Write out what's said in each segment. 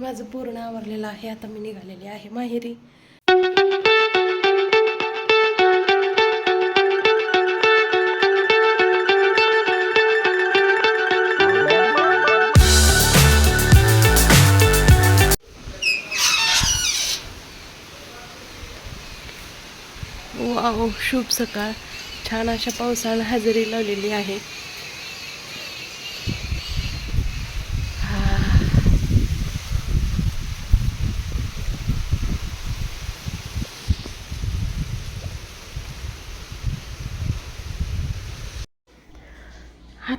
माझं पूर्ण आवरलेलं आहे आता मी निघालेली आहे माहेरी. वाव शुभ सकाळ. छान अशा पावसानं हजेरी लावलेली आहे.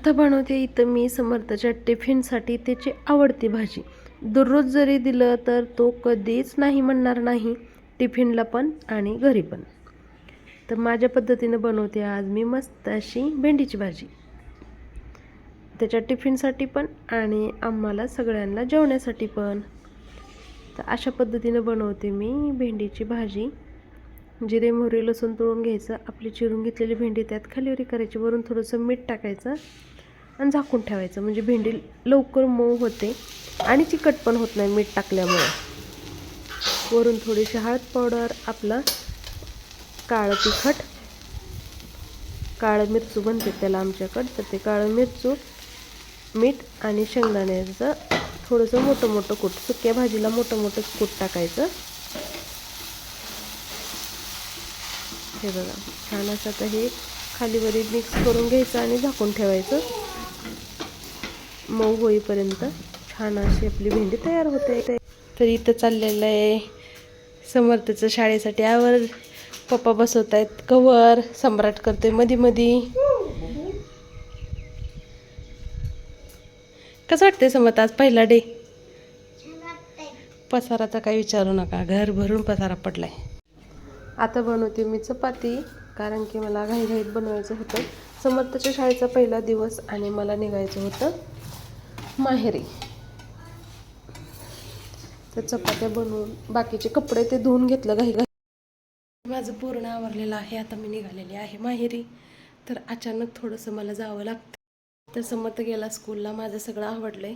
आता बनवते इथं मी समर्थच्या टिफिनसाठी त्याची आवडती भाजी. दररोज जरी दिलं तर तो कधीच नाही म्हणणार नाही टिफिनला पण आणि घरी पण. तर माझ्या पद्धतीनं बनवते आज मी मस्त अशी भेंडीची भाजी. त्याच्या टिफिनसाठी पण आणि आम्हाला सगळ्यांना जेवण्यासाठी पण. तर अशा पद्धतीनं बनवते मी भेंडीची भाजी. जिरे मोहरी लसूण तळून घ्यायचं. आपली चिरून घेतलेली भेंडी त्यात खालीवरी करायची. वरून थोडंसं मीठ टाकायचं. आणि झाकून ठेवायचं. म्हणजे भेंडी लवकर मऊ होते आणि चिकट पण होत नाही मीठ टाकल्यामुळे. वरून थोडीशी हळद पावडर आपलं काळं तिखट काळं मिरचू बनते त्याला आमच्याकडं. तर ते काळं मिरचू मीठ आणि शेंगदाण्याचं थोडंसं मोठं मोठं कूट सुक्या भाजीला मोठं मोठं कूट टाकायचं. हे बघा छान असं आता हे खालीवरी मिक्स करून घ्यायचं आणि झाकून ठेवायचं. मऊ होईपर्यंत छान अशी आपली भेंडी तयार होते. तर इथं चाललेलं आहे. समर्थचं शाळेसाठी आवर. पप्पा बसवत आहेत कवर सम्राट करतोय मधी मधी. कसं वाटतंय समर्थ आज पहिला डे? पसाराचा काही विचारू नका. घर भरून पसारा पडलाय. आता बनवते मी चपाती कारण की मला घाईघाईत बनवायचं होतं. समर्थच्या शाळेचा पहिला दिवस आणि मला निघायचं होतं. माहेरी. तर चपात्या बनवून बाकीचे कपडे ते धुवून घेतलं घाई घाई. माझं पूर्ण आवरलेलं आहे आता मी निघालेली आहे माहेरी. तर अचानक थोडंसं मला जावं लागतं. तर समर्थ गेला स्कूलला माझं सगळं आवडलंय.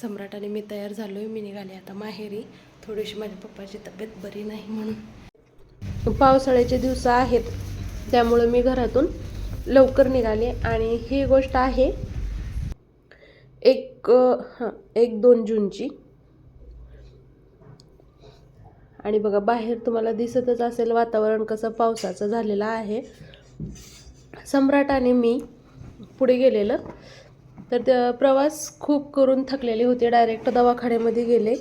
सम्राट आणि मी तयार झालो आहे मी निघाले आता माहेरी. थोडीशी माझ्या पप्पाची तब्येत बरी नाही म्हणून. पावसाळ्याचे दिवस आहेत त्यामुळं मी घरातून लवकर निघाले. आणि ही गोष्ट आहे एक हां एक दोन जूनची. आणि बघा बाहेर तुम्हाला दिसतच असेल वातावरण कसं पावसाचं झालेलं आहे. सम्राटाने मी पुढे गेलेलं. तर त्या प्रवास खूप करून थकलेले होते. डायरेक्ट दवाखान्यामध्ये गेले.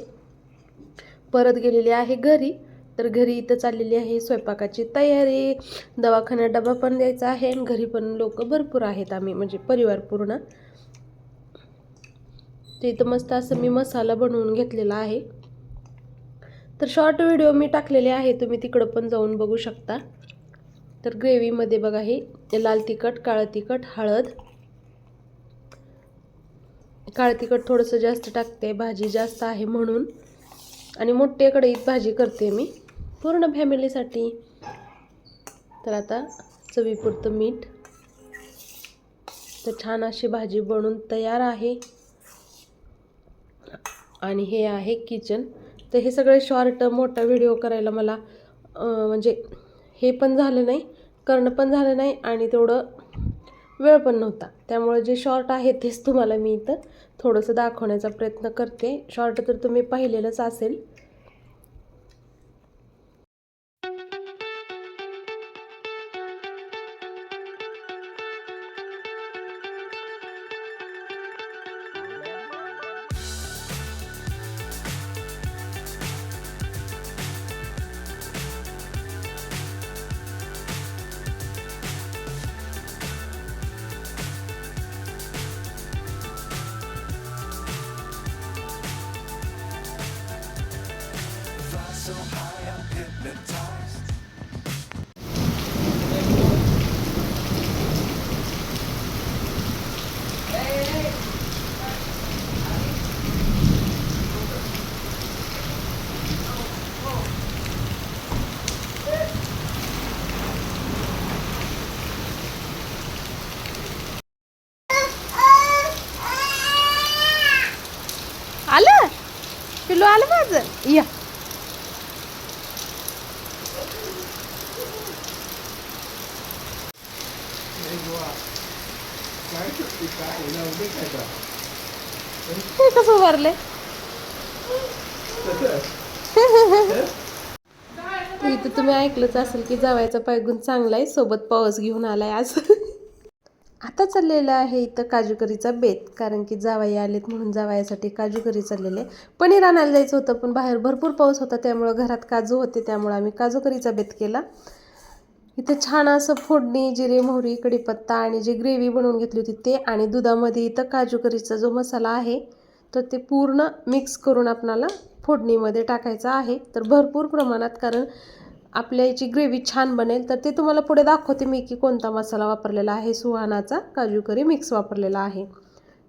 परत गेलेले आहे घरी. तर घरी इथं चाललेली आहे स्वयंपाकाची तयारी. दवाखान्यात डबा पण द्यायचा आहे. आणि घरी पण लोक भरपूर आहेत आम्ही म्हणजे परिवार पूर्ण. तर इथं मस्त असं मी मसाला बनवून घेतलेला आहे. तर शॉर्ट व्हिडिओ मी टाकलेले आहे तुम्ही तिकडं पण जाऊन बघू शकता. तर ग्रेव्हीमध्ये बघा हे लाल तिखट काळं तिखट हळद. काळं तिखट थोडंसं जास्त टाकते भाजी जास्त आहे म्हणून. आणि मोठ्या कढईत भाजी करते मी पूर्ण फॅमिलीसाठी तर आता चवीपुरतं मीठ. तर छान अशी भाजी बनून तयार आहे. आणि हे आहे किचन. तर हे सगळे शॉर्ट मोठा व्हिडिओ करायला मला म्हणजे हे पण झालं नाही करणं पण झालं नाही आणि तेवढं वेळ पण नव्हता. त्यामुळे जे शॉर्ट आहे तेच तुम्हाला मी इथं थोडंसं दाखवण्याचा प्रयत्न करते. शॉर्ट तर तुम्ही पाहिलेलंच असेल. हे कसं भरले इथं तुम्ही ऐकलंच असेल की जावायचा पायगुण चांगला आहे सोबत पाऊस घेऊन आलाय आज. आता चाललेलं आहे इथं काजूकरीचा बेत कारण की जावाई आलेत म्हणून जावयासाठी काजूकरी चाललेले. पनीर आणायला जायचं होतं पण बाहेर भरपूर पाऊस होता त्यामुळं घरात काजू होते त्यामुळं आम्ही काजूकरीचा बेत केला. इथे छान असं फोडणी जिरे मोहरी कढीपत्ता आणि जी ग्रेव्ही बनवून घेतली होती ते आणि दुधामध्ये इथं काजू करीचा जो मसाला आहे तर ते पूर्ण मिक्स करून आपणाला फोडणीमध्ये टाकायचं आहे. तर भरपूर प्रमाणात कारण आपल्या याची ग्रेव्ही छान बनेल तर ते तुम्हाला पुढे दाखवते मी की कोणता मसाला वापरलेला आहे. सुहानाचा काजू करी मिक्स वापरलेला आहे.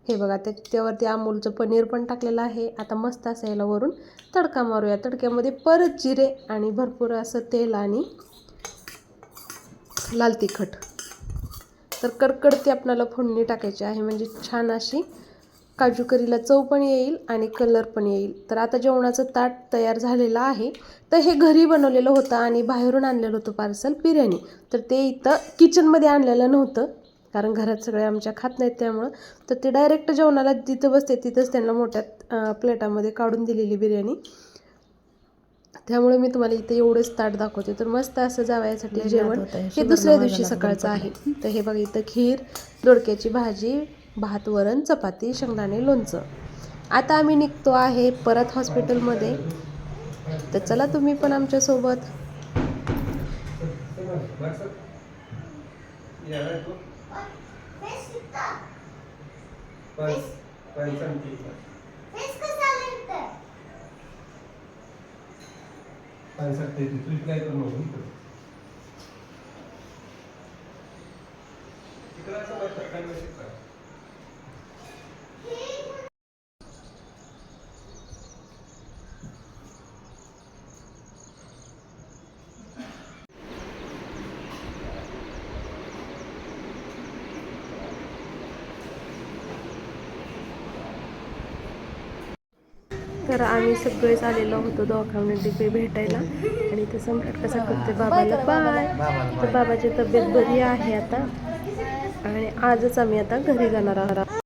हे बघा त्याच्यावरती अमूलचं पनीर पण टाकलेलं आहे. आता मस्त असं याला वरून तडका मारूया. तडक्यामध्ये परत जिरे आणि भरपूर असं तेल आणि लाल तिखट. तर कडकडती आपल्याला फोडणी टाकायची आहे. म्हणजे छान अशी काजू करीला चव पण येईल आणि कलर पण येईल. तर आता जेवणाचं ताट तयार झालेलं आहे. तर हे घरी बनवलेलं होतं आणि बाहेरून आणलेलं होतं पार्सल बिर्याणी. तर ते इथं किचनमध्ये आणलेलं नव्हतं. कारण घरात सगळे आमच्या खात नाहीत त्यामुळं. तर ते डायरेक्ट जेवणाला जिथं बसते तिथंच त्यांना मोठ्या प्लेटामध्ये काढून दिलेली बिर्याणी. त्यामुळे मी तुम्हाला इथे एवढंच ताट दाखवते. तर मस्त असं जावयासाठी जेवण. हे दुसऱ्या दिवशी सकाळचं आहे. तर हे बघा इथं खीर दोडक्याची भाजी भात वरण चपाती शेंगदाणे लोणचं. आता आम्ही निघतो आहे परत हॉस्पिटलमध्ये. तर चला तुम्ही पण आमच्यासोबत पाण्यासाठी तिथून काय करून तर आम्ही सगळेच आलेलो होतो दवाखान्यात भेटायला. आणि ते सम्राट कसा करते बाबाला बाय. तर बाबाची तब्येत बरी आहे आता. आणि आजच आम्ही आता घरी जाणार आहोत.